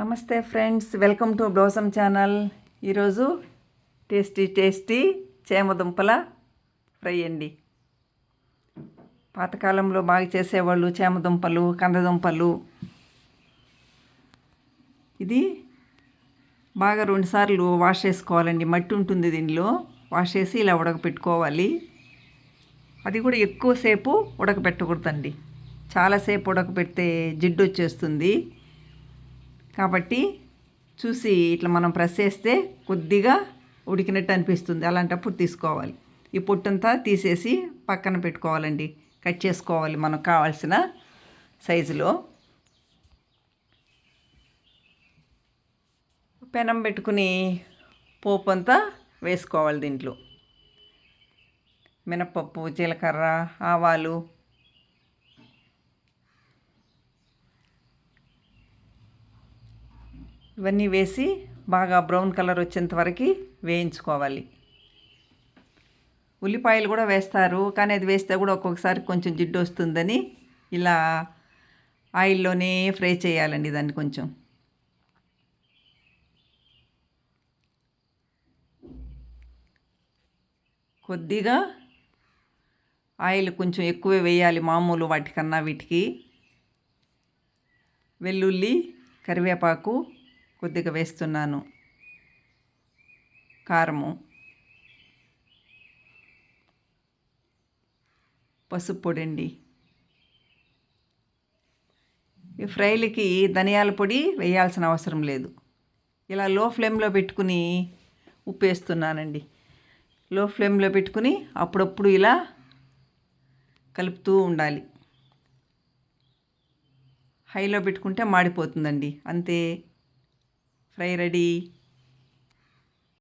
Namaste friends welcome to Blossom channel. ఈరోజు tasty tasty చేమదుంపల fry అండి. పాతకాలంలో బాగా చేసేవాళ్ళు చేమదుంపలు కందదుంపలు. ఇది బాగా రెండుసార్లు వాష్ చేసుకోవాలండి. మట్టి ఉంటుంది దీనిలో వాష్ చేసి ఇలా ఉడకపెట్టుకోవాలి. అది కూడా ఎక్కువసేపు ఉడకపెట్టకూడదండి. చాలాసేపు ఉడకపెడితే జిడ్డు వచ్చేస్తుంది. కాబట్టి చూసి ఇట్లా మనం ప్రెస్ చేస్తే కొద్దిగా ఉడికినట్టు అనిపిస్తుంది. అలాంటప్పుడు తీసుకోవాలి. ఈ పొట్టంతా తీసేసి పక్కన పెట్టుకోవాలండి. కట్ చేసుకోవాలి మనకు కావాల్సిన సైజులో. పెనం పెట్టుకుని పోపు అంతా వేసుకోవాలి దీంట్లో. మినపప్పు జీలకర్ర ఆవాలు ఇవన్నీ వేసి బాగా బ్రౌన్ కలర్ వచ్చేంత వరకు వేయించుకోవాలి. ఉల్లిపాయలు కూడా వేస్తారు కానీ అది వేస్తే కూడా ఒక్కొక్కసారి కొంచెం జిడ్డు వస్తుందని ఇలా ఆయిల్లోనే ఫ్రై చేయాలండి దాన్ని కొంచెం. కొద్దిగా ఆయిల్ కొంచెం ఎక్కువే వేయాలి మామూలు వాటికన్నా వీటికి. వెల్లుల్లి కరివేపాకు కొద్దిగా వేస్తున్నాను. కారము. పసుపు పొడి అండి ఈ ఫ్రైలకి ధనియాల పొడి వేయాల్సిన అవసరం లేదు. ఇలా లో ఫ్లేమ్లో పెట్టుకుని ఉప్పు వేస్తున్నానండి. లో ఫ్లేమ్లో పెట్టుకుని అప్పుడప్పుడు ఇలా కలుపుతూ ఉండాలి. హైలో పెట్టుకుంటే మాడిపోతుందండి. అంతే Are you ready.